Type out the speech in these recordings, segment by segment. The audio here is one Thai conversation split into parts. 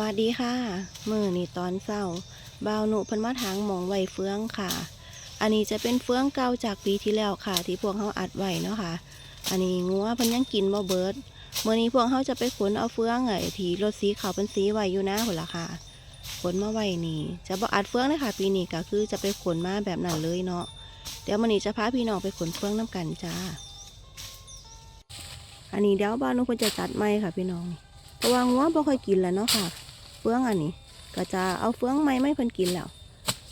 วัสดีค่ะ มือนี่ตอนเศร้าบ่าวหนุพิ่นมาถางหมองไว้เฟืองค่ะ อันนี้จะเป็นเฟืองเก่าจากปีที่แล้วค่ะ ที่พวกเขาอัดไว้เนาะค่ะ อันนี้งัวเพิ่นยังกินบ่เบิดเมื่อนี้พวกเขาจะไปขนเอาเฟืองไอ้ที่รถสีขาวเป็นสีไว้อยู่นะพุ่นล่ะค่ะ ขนมาไว้นี่ จะบ่อัดเฟืองเลยค่ะ ปีนี้ก็คือจะไปขนมาแบบนั้นเลยเนาะ เดี๋ยวมื้อนี้จะพาพี่น้องไปขนเฟืองน้กันจ้า อันนี้เดี๋ยวบ้านนุเพิ่นจะจัดใหม่ค่ะพี่น้องเพราะว่างัวบ่ค่อยกินแล้วเนาะค่ะ ฟืองอันนี้ ก็จะเอาเฟืองไม้ไม่เพิ่นกินแล้ว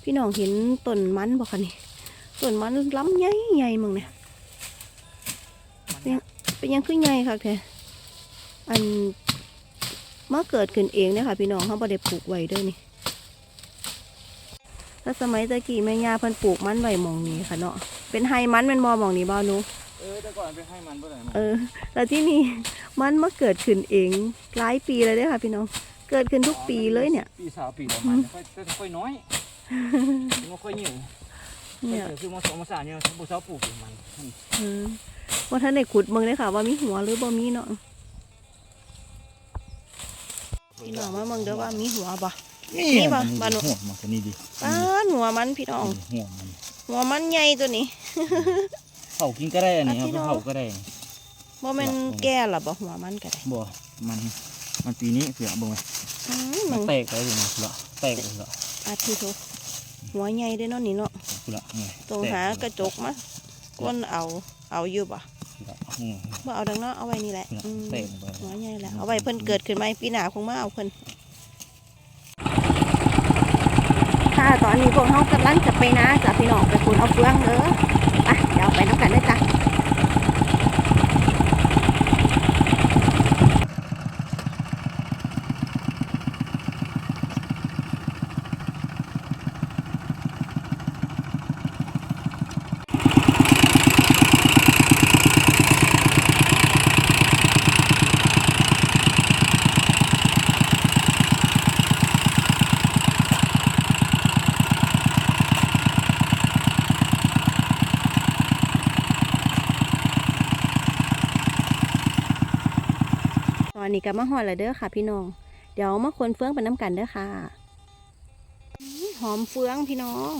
พี่น้องเห็นต้นมันบ่คะนี่ต้นมันล้ำใหญ่ใหญ่มึงเนี่ยเป็นเป็นหยังคือใหญ่ค่ะแท้อันมาเกิดขึ้นเองเนี่ยค่ะ พี่น้องเขาบ่ได้ปลูกไว้เด้วยนี่ถ้าสมัยตะกี้แม่ย่าเพิ่นปลูกมันไว้หมองนี้ค่ะเนาะเป็นไฮมันเป็นมอหมองนี้บ่หนู เออแต่ก่อนไปให้มันเพื่ออะไรเออ แล้วที่นี่มันมาเกิดขึ้นเองหลายปีเลยเด้อค่ะพี่น้อง เกิดขึ้นทุกปีเลยเนี่ย ปีสาวปีประมาณค่อยแต่ค่อยน้อยมันค่อยเหนียวเนี่ยเออคือมาสองมาสามเนี่ยบุษราปลูกอยู่มันเออว่าท่านได้ขุดเมืองเลยค่ะ ว่ามีหัวหรือบ่มีเนาะพี่น้องมาเมืองเด้อว่ามีหัวบ่นี่ปะบ้านหนูหัวมันตัวนี้ดิป้าดหัวมันพี่น้องหัวมันหัวมันใหญ่ตัวนี้ เผากินก็ได้อันนี้อะเอาพี่ไปน้องเผาก็ได้บ่แม่นแก่หรอบ่หัวมันก็ได้บ่มันมันปีนี้เสือบ่งอืมมัมึนงแตกไปเลยนะละแตกเลยละอาทิโตหัวใหญ่เด้อเนาะนี่เนาะละไงตรงหากระจกมาก้นเอาเอาอยู่บ่ละอืมบ่เอาดังเนาะเอาไว้นี่แหละละอืมแตกลงไปหัวใหญ่แหละเอาไว้เพิ่นเกิดขึ้นมาปีหน้าคงมาเอาเพิ่น ตอนนี้พวกเขากำลังจะไปนะจ้ะพี่น้องไปคุณเอาเฟืองเด้ออะเดี๋ยวไปน้ำกันได้จ้ะต อนนี้ก็มาหอดแล้วเด้อค่ะ พี่น้อง เดี๋ยวมาคนเฟืองไปน้ำกันเด้อค่ะอื้อหอมเฟืองพี่น้อง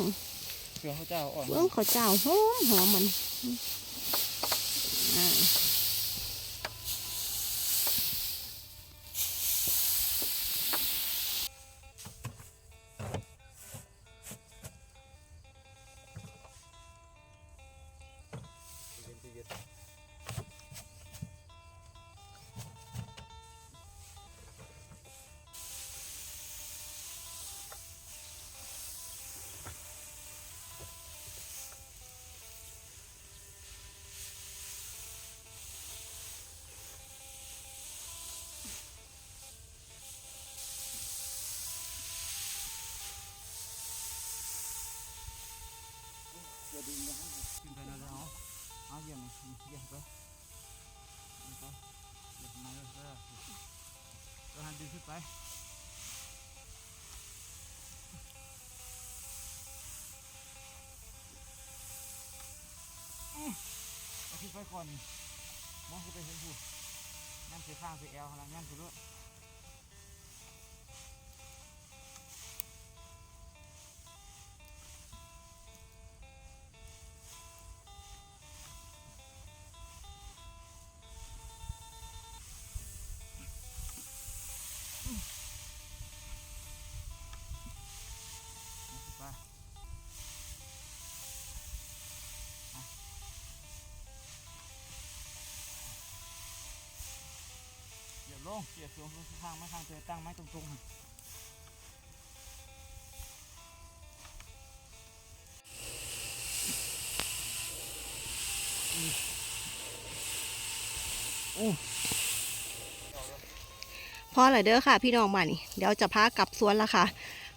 เสือเขาเจ้าอ่อนเฟืองข้าวเจ้าหอมหอมมันอ่า ไปเอาขึ้นไปก่อนมองขึ้นไปเห็นผู้นั่นคือข้างคือแอลแล้วนั่นคือรถ เดี๋ยวลงเกี่ยวสูงข้างไม้ข้างเธอตั้งไม้ตรงๆหั่นโอ้พอเลยเด้อค่ะ พี่น้องมานี่เดี๋ยวจะพากลับสวนละค่ะ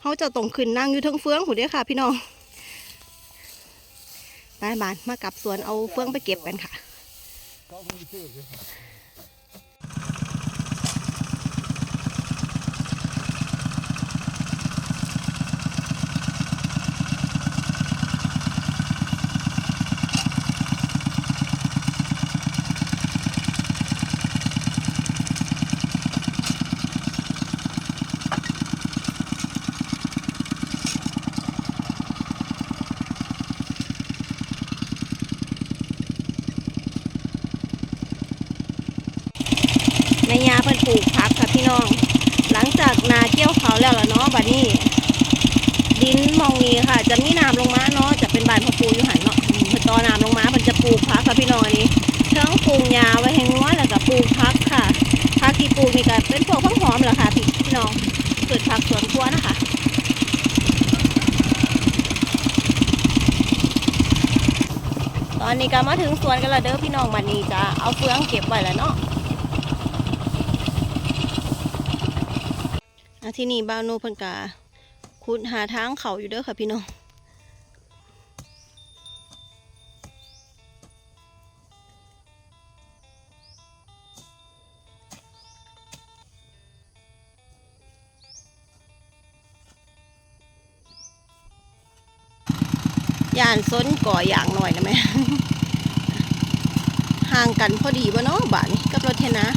เขาจะตรงขึ้นนั่งอยู่ทั้งเฟืองหูเด้อค่ะ พี่น้องไปบานมากลับสวนเอาเฟืองไปเก็บกันค่ะ ม่ยาเพิ่นปลูกผักค่ะพี่น้อง หลังจากนาเกี่ยวเขาแล้วล่ะเนาะบัดนี้ดินมองนี้ค่ะ จะมีน้ำลงมาเนาะจะเป็นบานพะปูอยู่หันเนาะเพิ่นต่อน้ำลงมาเพิ่นจะปลูกผักค่ะพี่น้องอันนี้เทิงปลูกยาไว้ให้งัวแล้วก็ปลูกผักค่ะผักที่ปลูกนี่ก็เป็นพวกผักหอมแหละค่ะพี่พี่น้องเกิดผักสวนครัวนะคะตอนนี้ก็มาถึงสวนกันแล้วเด้อพี่น้องบัดนี้จะเอาเฟืองเก็บไว้แล้วเนาะอะ ที่นี่บ้านโนพิ่นกาขุดหาทางเขาอยู่เด้อค่ะพี่น้องย่านซ้นก่ออย่างหน่อยนะแม่ ห่างกันพอดีบ่เนาะบ้านนี้กับรถเทนะ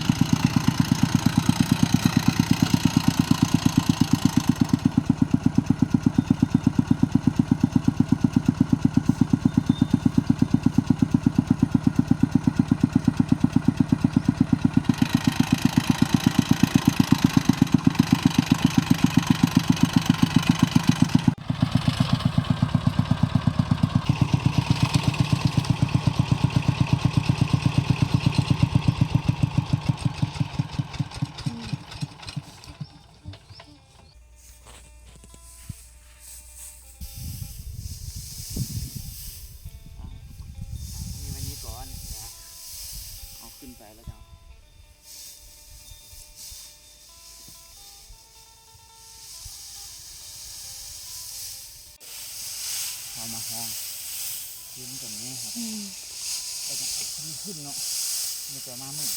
มาห้องขึ้นตรงนี้ครับก็จะขึ้นขึ้นเนาะมีตัวมามืด